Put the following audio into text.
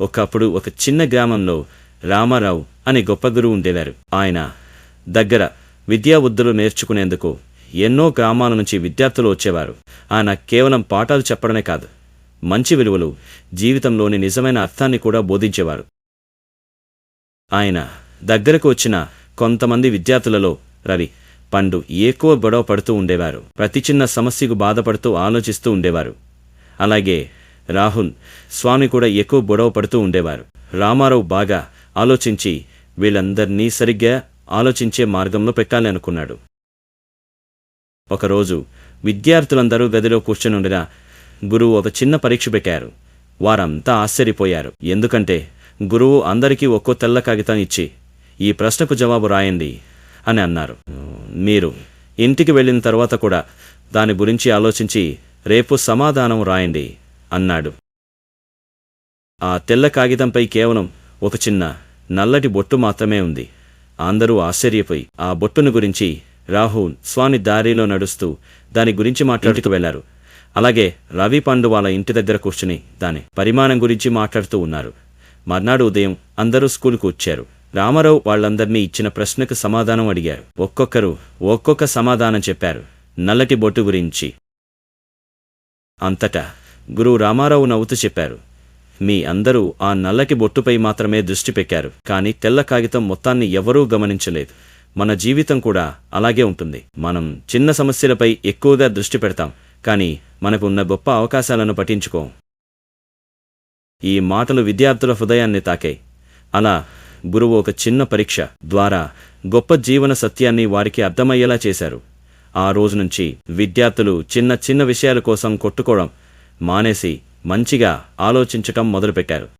ఒకప్పుడు ఒక చిన్న గ్రామంలో రామారావు అనే గొప్ప గురువు ఉండేవారు. ఆయన దగ్గర విద్యా వృద్ధులు నేర్చుకునేందుకు ఎన్నో గ్రామాల నుంచి విద్యార్థులు వచ్చేవారు. ఆయన కేవలం పాఠాలు చెప్పడమే కాదు మంచి విలువలు జీవితంలోని నిజమైన అర్థాన్ని కూడా బోధించేవారు. ఆయన దగ్గరకు వచ్చిన కొంతమంది విద్యార్థులలో రవి పండు ఎక్కువ గొడవ పడుతూ ఉండేవారు. ప్రతి చిన్న సమస్యకు బాధపడుతూ ఆలోచిస్తూ ఉండేవారు. అలాగే రాహుల్ స్వామి కూడా ఎక్కువ గొడవ పడుతూ ఉండేవారు. రామారావు బాగా ఆలోచించి వీళ్ళందరినీ సరిగ్గా ఆలోచించే మార్గంలో పెట్టాలి అనుకున్నాడు. ఒకరోజు విద్యార్థులందరూ గదిలో కూర్చొని గురువు ఒక చిన్న పరీక్ష పెట్టారు. వారంతా ఆశ్చర్యపోయారు. ఎందుకంటే గురువు అందరికీ ఒక్కో తెల్ల కాగితం ఇచ్చి ఈ ప్రశ్నకు జవాబు రాయండి అని అన్నారు. మీరు ఇంటికి వెళ్ళిన తర్వాత కూడా దాని గురించి ఆలోచించి రేపు సమాధానం రాయండి. అన్నాడు. ఆ తెల్ల కాగితంపై కేవలం ఒక చిన్న నల్లటి బొట్టు మాత్రమే ఉంది. అందరూ ఆశ్చర్యపోయి ఆ బొట్టును గురించి రాహుల్ స్వామి దారిలో నడుస్తూ దాని గురించి మాట్లాడుతూ వెళ్ళారు. అలాగే రవి పండు వాళ్ళ ఇంటి దగ్గర కూర్చుని దాని పరిమాణం గురించి మాట్లాడుతూ ఉన్నారు. మర్నాడు ఉదయం అందరూ స్కూల్కు వచ్చారు. రామారావు వాళ్ళందర్నీ ఇచ్చిన ప్రశ్నకు సమాధానం అడిగారు. ఒక్కొక్కరు ఒక్కొక్క సమాధానం చెప్పారు. నల్లటి బొట్టు గురించి. అంతటా గురువు రామారావు నవ్వుతూ చెప్పారు. మీ అందరూ ఆ నల్లకి బొట్టుపై మాత్రమే దృష్టి పెట్టారు. కానీ తెల్ల కాగితం మొత్తాన్ని ఎవరూ గమనించలేదు. మన జీవితం కూడా అలాగే ఉంటుంది. మనం చిన్న సమస్యలపై ఎక్కువగా దృష్టి పెడతాం. కానీ మనకు ఉన్న గొప్ప అవకాశాలను పఠించుకోం ఈ మాటలు విద్యార్థుల హృదయాన్ని తాకాయి. అలా గురువు ఒక చిన్న పరీక్ష ద్వారా గొప్ప జీవన సత్యాన్ని వారికి అర్థమయ్యేలా చేశారు. ఆ రోజు నుంచి విద్యార్థులు చిన్న చిన్న విషయాల కోసం కొట్టుకోవడం మానేసి మంచిగా ఆలోచించటం మొదలుపెట్టారు.